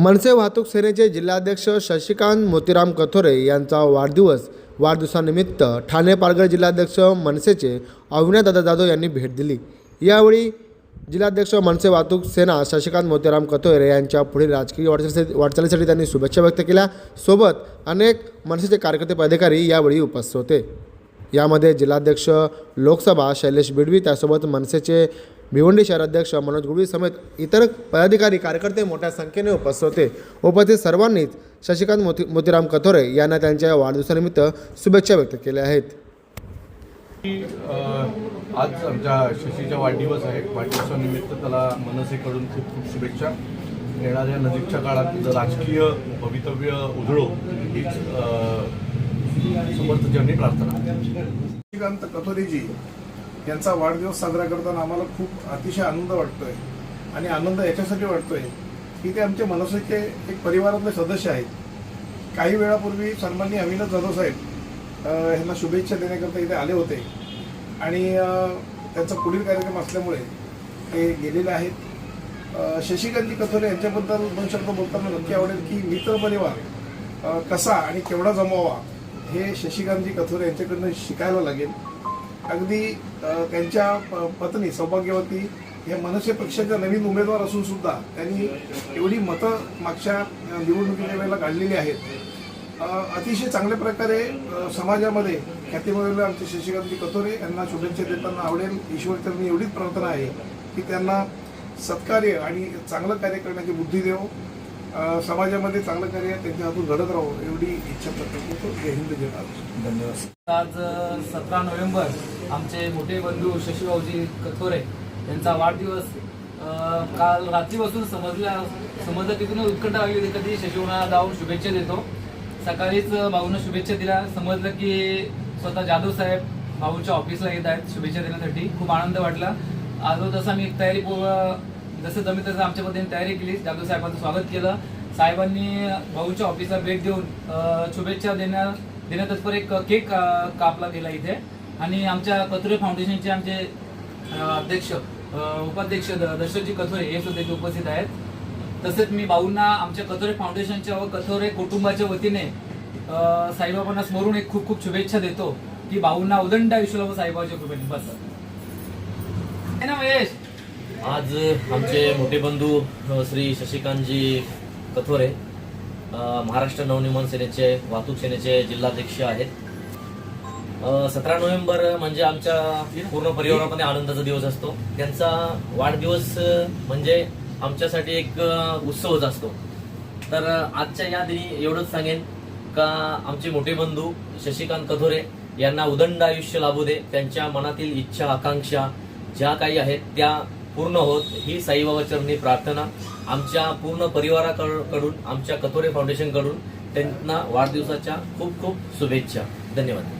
मनसे वाहतूक सेनेचे जिल्हाध्यक्ष शशिकांत मोतीराम कथोरे यांचा वाढदिवस वाढदिवसानिमित्त ठाणे पालघर जिल्हाध्यक्ष मनसेचे अविनाशदादा जाधव यांनी भेट दिली. यावेळी जिल्हाध्यक्ष मनसे वाहतूक सेना शशिकांत मोतीराम कथोरे यांच्या पुढील राजकीय वाटचाली वाटचालीसाठी त्यांनी शुभेच्छा व्यक्त केल्या. सोबत अनेक मनसेचे कार्यकर्ते पदाधिकारी यावेळी उपस्थित होते. यामध्ये जिल्हाध्यक्ष लोकसभा शैलेश बिडवी त्यासोबत मनसेचे भिवंडी शहराध्यक्ष मनोज गुडवी समेत इतर पदाधिकारी कार्यकर्ते मोठ्या संख्येने उपस्थित होते. उपस्थित सर्वांनीच शशिकांत मोती मोतीराम कथोरे यांना त्यांच्या वाढदिवसानिमित्त शुभेच्छा व्यक्त केल्या आहेत. आज आमच्या शशीचा वाढदिवस आहे. वाढदिवसानिमित्त त्याला मनसेकडून खूप खूप शुभेच्छा. येणाऱ्या नजीकच्या काळात राजकीय भवितव्य उजळो हीच अ, समर्थकांनी प्रार्थना श्रीकांत कथोरेजी यांचा वाढदिवस साजरा करताना आम्हाला खूप अतिशय आनंद वाटतोय. आणि आनंद याच्यासाठी वाटतोय की ते आमचे मनसेचे एक परिवारातले सदस्य आहेत. काही वेळापूर्वी सन्माननीय अविनाश जाधव साहेब ह्यांना यांना शुभेच्छा देण्याकरता इथे आले होते. आणि त्यांचा पुढील कार्यक्रम असल्यामुळे ते गेलेले आहेत. अ, शशिकांतजी कथोरे यांच्याबद्दल दोन शब्द बोलताना नक्की आवडेल की मित्र परिवार कसा आणि केवढा जमावा हे शशिकांतजी कथोरे यांच्याकडनं शिकायला लागेल. अगदी त्यांच्या प- पत्नी सौभाग्यवती हे मनसे पक्षाच्या नवीन उमेदवार असून सुद्धा त्यांनी एवढी मतं मागच्या निवडणुकीच्या वेळेला काढलेली आहेत. अतिशय चांगल्या प्रकारे समाजामध्ये ख्याती मिळवलेले आमचे शशिकांतजी कथोरे यांना शुभेच्छा देताना आवडेल. ईश्वर त्यांनी एवढीच प्रार्थना आहे की त्यांना सत्कार्य आणि चांगलं कार्य करण्याची बुद्धी देऊ समाजामध्ये चांगलं कार्य त्यांच्या हातून घडत राहू एवढी इच्छा प्रकट करतो जय हिंद जय महाराष्ट्र धन्यवाद. आज सतरा नोव्हेंबर आमचे मोठे बंधू शशिभाऊजी कथोरे यांचा वाढदिवस काल रात्रीपासून समजल्या समजलं तिथून उत्कंठा लागली होती कधी शशिभाऊना जाऊन शुभेच्छा देतो. सकाळीच भाऊनं शुभेच्छा दिल्या. समजलं की स्वतः जाधव साहेब भाऊच्या ऑफिसला येत आहेत शुभेच्छा देण्यासाठी. खूप आनंद वाटला. आज तसा मी एक तयारी पूर्ण जसं जमेल तसं आमच्या पद्धतीने तयारी केली जाधव साहेबांचं स्वागत केलं. साहेबांनी भाऊच्या ऑफिसला भेट देऊन शुभेच्छा देण्या देण्यातत्पर एक केक कापला गेला इथे. आणि आमच्या कथोरे फाउंडेशनचे आमचे अध्यक्ष उपाध्यक्ष द- दशरथजी कथोरे हे सुद्धा इथे उपस्थित आहेत. तसेच मी भाऊंना आमच्या कथोरे फाउंडेशनच्या व कथोरे कुटुंबाच्या वतीने साईबाबांना स्मरून एक खूप खूप शुभेच्छा देतो की भाऊंना उदंड आयुष्य व साईबाबाच्या कृपेने बस ना महेश? आज आमचे मोठे बंधू श्री शशिकांतजी कथोरे महाराष्ट्र नवनिर्माण सेनेचे वाहतूक सेनेचे जिल्हाध्यक्ष आहेत. सतरा नोव्हेंबर म्हणजे आमच्या पूर्ण परिवारामध्ये आनंदाचा दिवस असतो. त्यांचा वाढदिवस म्हणजे आमच्यासाठी एक उत्सवच असतो. तर आजच्या या दिनी एवढंच सांगेन का आमचे मोठे बंधू शशिकांत कथोरे यांना उदंड आयुष्य लाभू दे. त्यांच्या मनातील इच्छा आकांक्षा ज्या काही आहेत त्या पूर्ण होत. ही साईबाबा चरणी प्रार्थना आमच्या पूर्ण परिवाराकडून आमच्या कथोरे फाउंडेशनकडून त्यांना वाढदिवसाच्या खूप खूप शुभेच्छा. धन्यवाद.